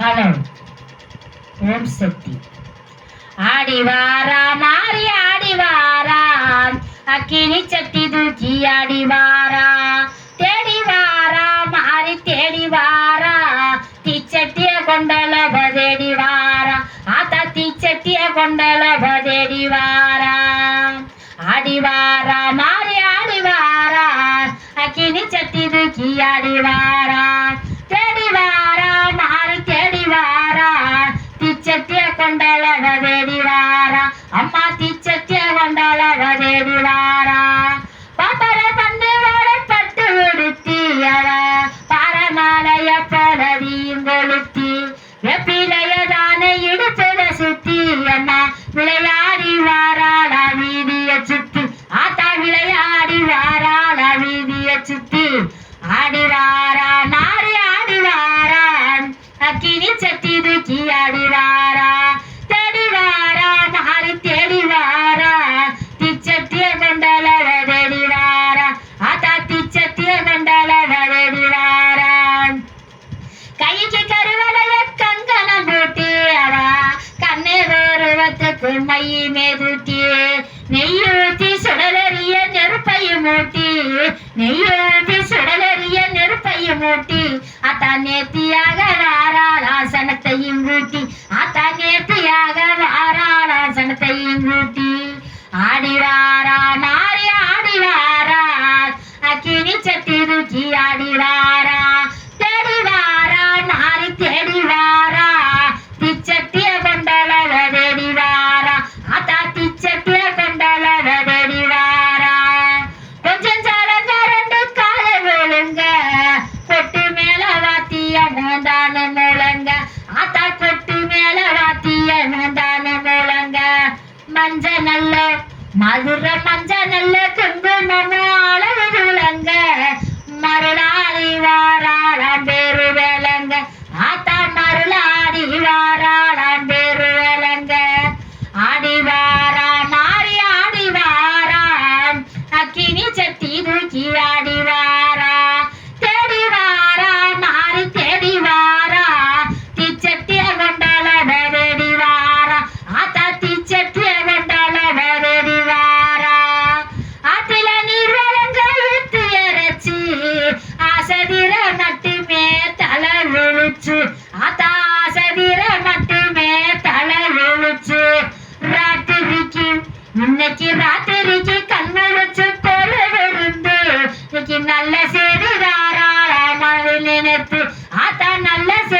ஹலன் ஓம் சக்தி. ஆடிவாரான் ஆடி ஆடிவாரான் அக்கினி சட்டி தூக்கி ஆடிவாரா. தேடிவாரா மாறி தேடிவாரா தீச்சட்டிய கொண்டல பதேடிவாரா ஆத்தா தீச்சட்டிய கொண்டல பதேடிவாரா ஆடிவாரா மாறி ஆடிவாரா. அக்கினி சட்டி தூக்கி ஆடிவாரா. பட்டு ஆடுறாரான் ஆடி ஆடுறாரான் அக்கினி சட்டி தூக்கி ஆடுறாரா தேடிவாரான் ஆறு தேடிவாரா. திச்சத்திய கண்டல தேடிவாரா. ஆத்தா திச்சத்திய கண்டல தேடிவாரான் கைக்கு கருவடைய கங்கணம் போட்டியாரா கண்ணே ஒருவத்துக்கு மையுமே தூக்கி நெய்யூத்தி சுடலறிய நெருப்பையும் ஊட்டி நெய்யெழுப்பி சுடலெறிய நெருப்பையும் மூட்டி அத்தா நேர்த்தியாக ஆறாள் ஆசனத்தையும் கூட்டி அத்தா நேர்த்தியாக மதுர மஞ்சள் நல்ல குங்குமம் அளவு விளங்க மருளாளிவா அன்னைக்கு ராத்திரிக்கு கண்ணு வச்சு தொழுவிருந்து இன்னைக்கு நல்ல செய்தி தாராளமாக நினைத்து அதான் நல்ல செய்தி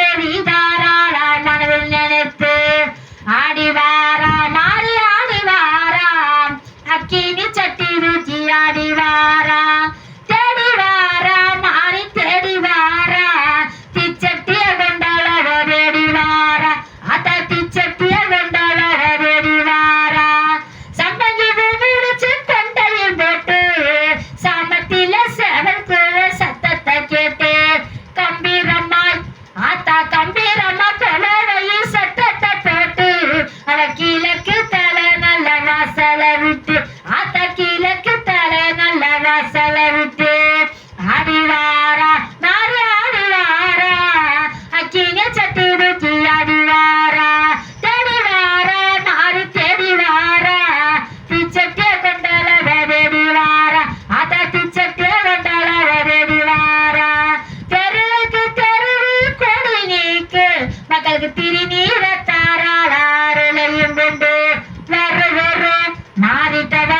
மாறிட்டவர்